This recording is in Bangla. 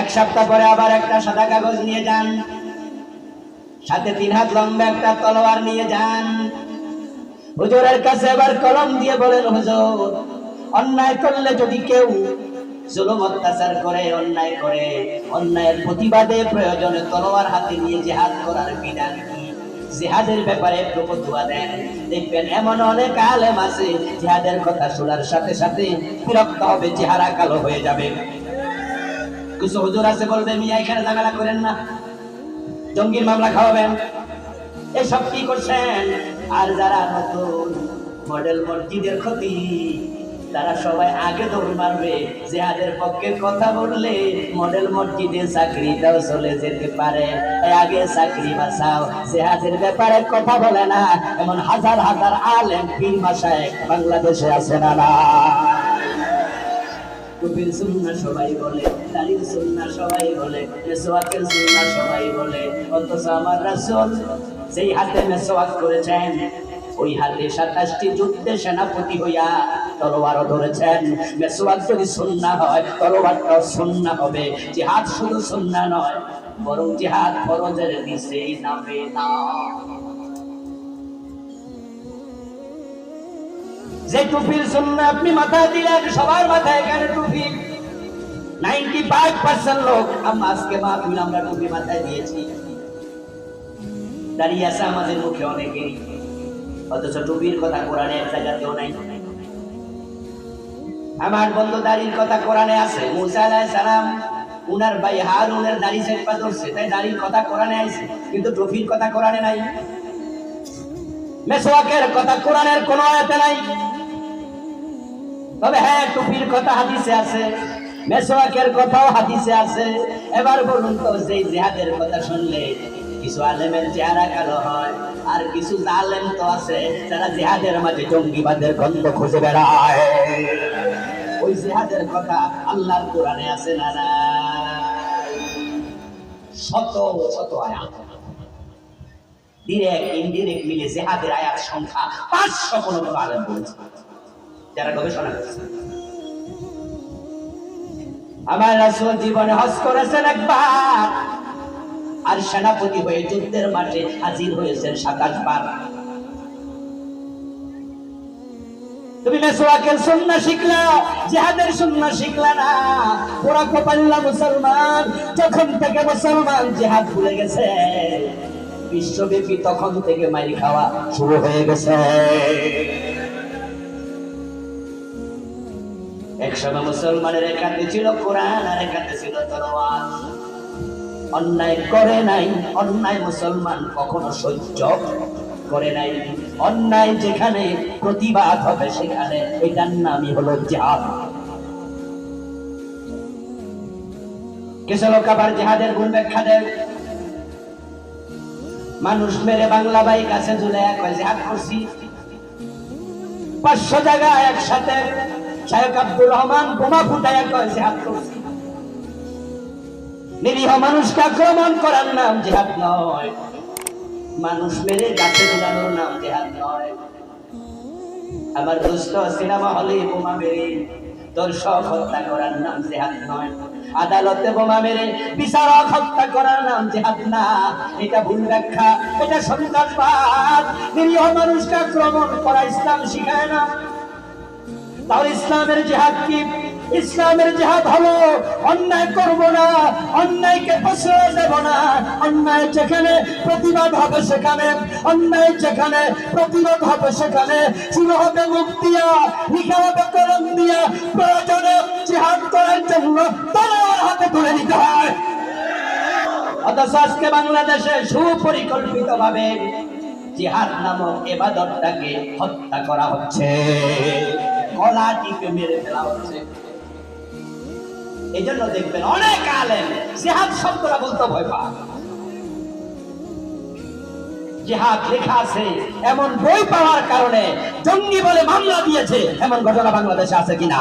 এক সপ্তাহ পরে আবার একটা সাদা কাগজ নিয়ে যান। সাথে তিন হাত লম্বা একটা তলোয়ার নিয়ে যান। হুজুরের কাছে এবার কলম দিয়ে বলেন, হুজুর, অন্যায় করলে যদি কেউ জুলুম অত্যাচার করে, অন্যায় করে, অন্যায়ের প্রতিবাদে প্রয়োজনে তলোয়ার হাতে নিয়ে জেহাদ করার বিধান কি? জেহাদের ব্যাপারে একটু ফতুয়া দেন। দেখবেন এমন অনেক আলেম আছে, জেহাদের কথা শোনার সাথে সাথে বিরক্ত হবে, চেহারা কালো হয়ে যাবে। কিছু হুজুর আছে বলবে, মিয়া, এখানে ঝামেলা করেন না। জঙ্গির মামলা খাওয়াবেন। এসব কি করছেন? আর যারা নতুন মডেল মসজিদের ক্ষতি, তারা সবাই আগে দৌড় মারবে। জেহাদের পক্ষে কথা বললে মডেল মসজিদে চাকরিটাও চলে যেতে পারে। আগে চাকরি বাঁচাও জেহাদের ব্যাপারে কথা বলে না। এমন হাজার হাজার আলেম পীর মাসায় বাংলাদেশে আছে না। টুপির সুন্না সবাই বলে দাড়ির সুন্না সবাই বলে, মেসোয়াকের সুন্না সবাই বলে, অথচ আমার রাসূল সেই হাতে মেসোয়াক করেছেন, ওই হাতে সাতাশটি যুদ্ধে সেনাপতি হইয়া তলোয়ারও ধরেছেন। মেসোয়াক যদি সুন্না হয়, তলোয়ারটাও সুন্না হবে। জিহাদ শুধু সুন্না নয়, বরং জিহাদ ফরজের নিচেই নামে না। যে টুপির জন্য আপনি মাথায় দিলেন, সবার মাথায় এখানে টুপি নাইনটি ফাইভ পার্সেন্ট লোক আজকে মাহফিল আমরা টুপি মাথায় দিয়েছি। দাঁড়িয়ে আছে আমাদের মুখে অনেকেই। অথচ টুপির কথা কোরআনে এক জায়গাতেও নাই। আমার বন্ধু দাড়ির কথা কোরআনে আছে। মুসা আলাইহিস সালাম, উনার ভাই হারুনের দাড়ি সেট পা ধরছে। তাই দাড়ির কথা কোরআনে আছে, কিন্তু টুপির কথা কোরআনে নাই। মেসোয়াকের কথা কোরআনের কোনো আয়াতে নাই। তবে হ্যাঁ টুপির কথা হাদিসে আছে মেসোয়াকের কথাও হাদিসে আছে। এবার বলুন তো যে জেহাদের কথা শুনলে, কিছু আলেমের চেহারা কালো হয়, আর কিছু জালেম তো আছে, যারা জিহাদের মাঝে জঙ্গিবাদের গন্ধ খুঁজে বেড়ায়। ওই জেহাদের কথা আল্লাহর কোরআনে আছে না না শত শত আয়াত। ডিরেক্ট ইনডিরেক্ট মিলে জেহাদের আয়াত সংখ্যা পাঁচশো কোনো আলেম বলেছে। যারা গবেষণা করছে। আমার রাসূল জীবনে হজ করেছেন একবার। আর সেনাপতি হয়ে যুদ্ধের মাঠে হাজির হয়েছেন সাতাশ বার। তুমি মেসোয়াকের শিখলা, জিহাদের সুন্না শিখলা না? ওরা মুসলমান, যখন থেকে মুসলমান জিহাদ ভুলে গেছে। বিশ্বব্যাপী তখন থেকে মারি খাওয়া শুরু হয়ে গেছে। একসময় মুসলমানের একাতে ছিল কোরআন আর একাতে ছিল তলোয়ার। অন্যায় করে নাই, অন্যায় মুসলমান কখনো সহ্য করে নাই। অন্যায় যেখানে প্রতিবাদ হবে সেখানে এটার নামই হলো জিহাদ। কিছু লোক আবার জিহাদের গুণ ব্যাখ্যা দেয়। মানুষ মেরে বাংলা বাই কাছে ঝুলে এক জিহাদ করছি। পাঁচশো জায়গায় একসাথে শাহেক আব্দুর রহমান বোমা ফুটায় কয়, জিহাদ নিরীহ মানুষকে আক্রমণ করার নাম জিহাদ নয়। মানুষ মেরে গাছে ঝুলানোর নাম জেহাদ নয়। আমার দুষ্ট সিনেমা হলে বোমা মেরে দর্শক হত্যা করার নাম জেহাদ নয়। আদালতে বোমা মেরে বিচারক হত্যা করার নাম জেহাদ না। এটা ভুল ব্যাখ্যা, এটা সন্ত্রাসবাদ। নিরীহ মানুষকে আক্রমণ করা ইসলাম শিখায় না। তাহলে ইসলামের জেহাদ কি? ইসলামের জেহাদ হলো অন্যায় করব না, অন্যায়কে প্রশ্রয় দেব না। অন্যায় যেখানে প্রতিবাদ হবে সেখানে, অন্যায় যেখানে প্রতিরোধ হবে সেখানে। শুরু হবে মুখ দিয়া, লিখা হবে কলম দিয়া। প্রয়োজনে জেহাদ করার জন্য তলোয়ার হাতে তুলে নিতে হয়। অথচ আজকে বাংলাদেশে সুপরিকল্পিত ভাবে জিহাদ নামক এবাদতটাকে হত্যা করা হচ্ছে। গলা টিপে মেরে ফেলা হচ্ছে। এই জন্য দেখবেন অনেক আলেম জেহাদ শব্দটা বলতে ভয় পায়। জেহাদ লেখা আছে, এমন বই পাওয়ার কারণে জঙ্গি বলে মামলা দিয়েছে, এমন ঘটনা বাংলাদেশে আছে কিনা?